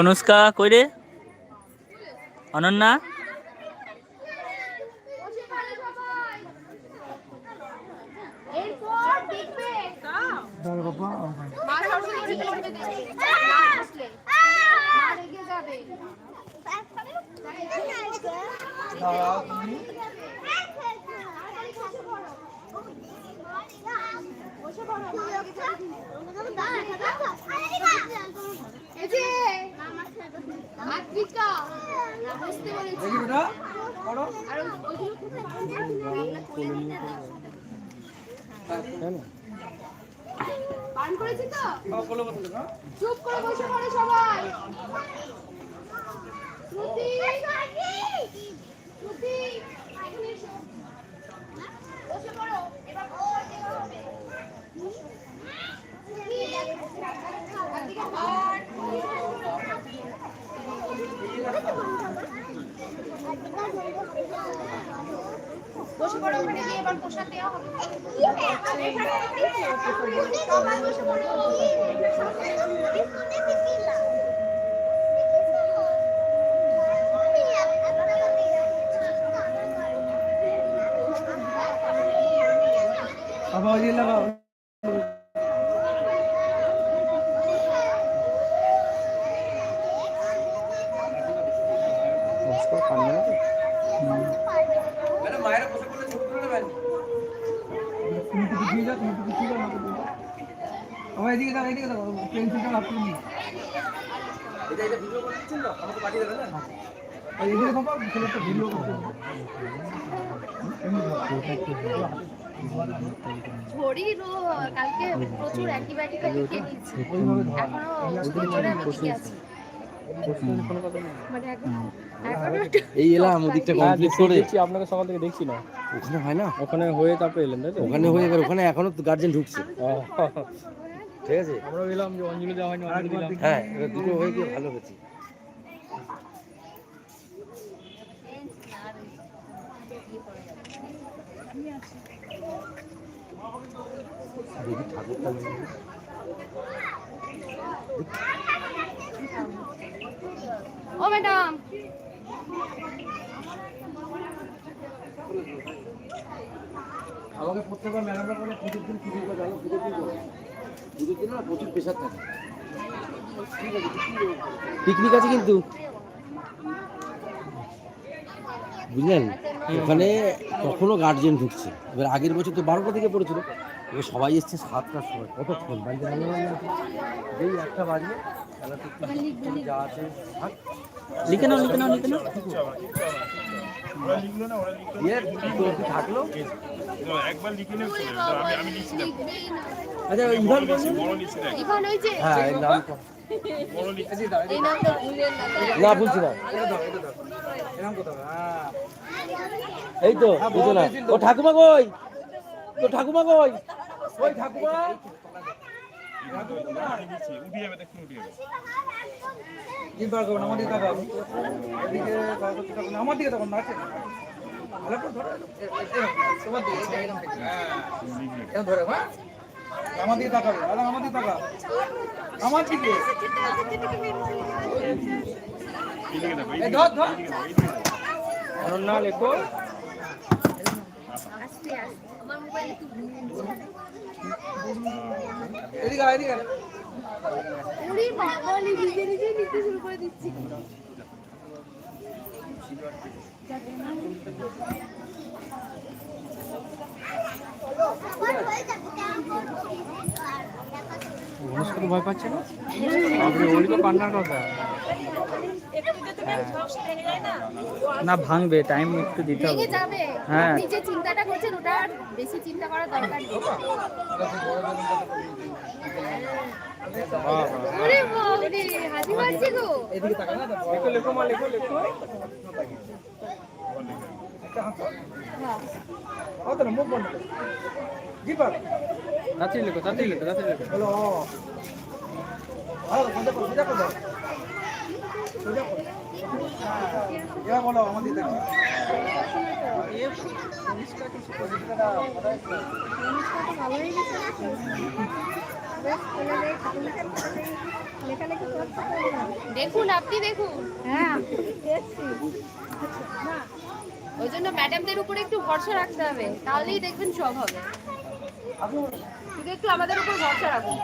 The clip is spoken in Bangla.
অনুষ্কা কই রে? অনন্যা? পান করেছি তো? চুপ করে বসে পড়ে সবাই। শ্রুতি শ্রুতি এখানে এসো। বসে পড়ো এবার ওর দেওয়া হবে একদিকে হাত। পড়ো ওখানে গিয়ে এবার বাবা এদিকে দাও এদিকে দাও পেন্সিলটা এদিকে বাবা ছেলেটা ভিডিও শরীর কালকে প্রচুর অ্যান্টিবায়োটিক খেয়ে নিয়েছি এখনও প্রচুরে আমি আছি মানে এখন এখনও একটু এই এলাম ওদিকটা কমপ্লিট করে। দেখছি আপনাকে সকাল থেকে দেখছি না। ওখানে হয় না? ওখানে হয়ে তারপরে এলেন তাই তো? ওখানে হয়ে গেল ওখানে এখনও তো গার্জেন ঢুকছে। ঠিক আছে? আমরা এলাম যে অঞ্জলি দেওয়া হয়নি অঞ্জলি দিলাম। হ্যাঁ এবার দুটো হয়ে গিয়ে ভালো হয়েছে। দেখি ঠাকুরটা। ও ম্যাডাম। আমাকে প্রত্যেকবার ম্যাডামরা বলে পুজোর দিন পুজো করে জানো পুজোর দিন। পুজোর দিন না প্রচুর প্রেশার থাকে। পিকনিক আছে কিন্তু। বুঝলেন? ওখানে কখনো গার্জেন ঢুকছে। এবার আগের বছর তো বারোটা থেকে পড়েছিল। এবার সবাই এসছে সাতটার সময়। কতক্ষণ বাড়িতে একটা বাজে লিখে নাও লিখে নাও লিখে নাও। দিয়ে দুটো অবধি থাকল। একবার লিখে নেব আমি আমি লিখছি না আচ্ছা ইভান ওই যে হ্যাঁ এই না বলছি হ্যাঁ এই তো বুঝো না। ও ঠাকুমা কই? তো ঠাকুমা কই? ওই ঠাকুমা। আমি লিখছি উঠে যাবে দেখুন উঠে যাবে কি বার করবেন আমার দিকে তাকাও এদিকে ঠাকুর আমার দিকে তখন নাচে ভালো করে ধরো তোমার দিকে, এরকম ধরে, হ্যাঁ? আমার দিকে তাকাবে দাদা আমার দিকে তাকা আমার দিকে আমার মোবাইল ভেঙে এদিকে আয়, এদিকে আয়। উড়ি বাবা নিজে নিজে নিতে শুরু করে দিচ্ছি। ভয় পাচ্ছে না? আপনি ওরই তো কান্নার কথা। না ভাঙবে টাইম একটু দিতে হবে হ্যাঁ। আপনি যে চিন্তাটা করছেন ওটা বেশি চিন্তা করার দরকার নেই ওরে বাবারে হাসি পাচ্ছে গো এদিকে তাকা না লেখো লেখো মা লেখো লেখো একটা হাত ধর। ও তো মুখ বন্ধ কর। জি পার। তাড়াতাড়ি লেখো তাড়াতাড়ি লেখো তাড়াতাড়ি লেখো বলো, ও। ভালো করে, সোজা করো, দেখুন আপনি দেখুন। হ্যাঁ। দেখছি ওই জন্য ম্যাডামদের উপরে একটু ভরসা রাখতে হবে তাহলেই দেখবেন সব হবে। শুধু একটু আমাদের উপর ভরসা রাখুন।